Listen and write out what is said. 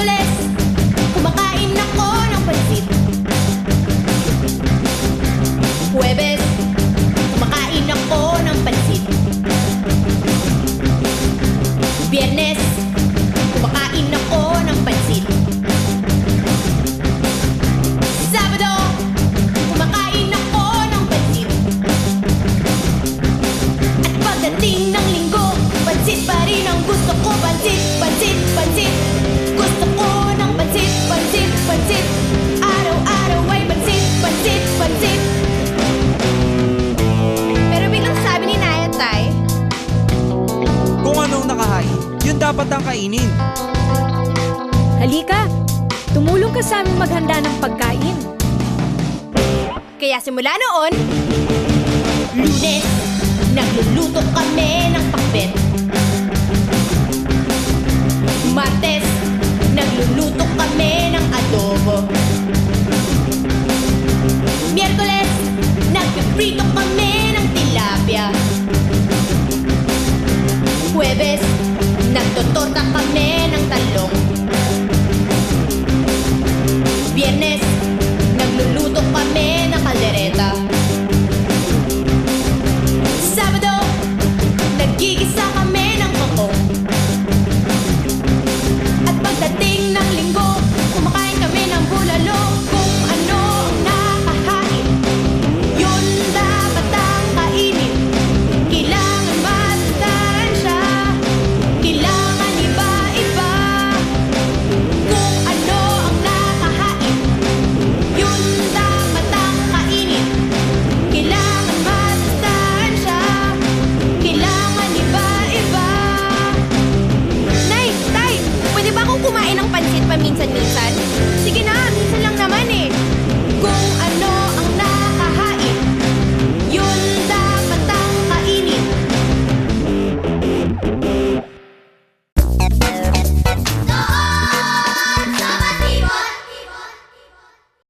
Hercules Kumakain ako ng pansit. Huwebe dapat ang kainin. Halika, tumulong ka sa aming maghanda ng pagkain. Kaya simula noon, Lunes, nagluluto kami ng pakbet. Martes, nagluluto kami ng adobo.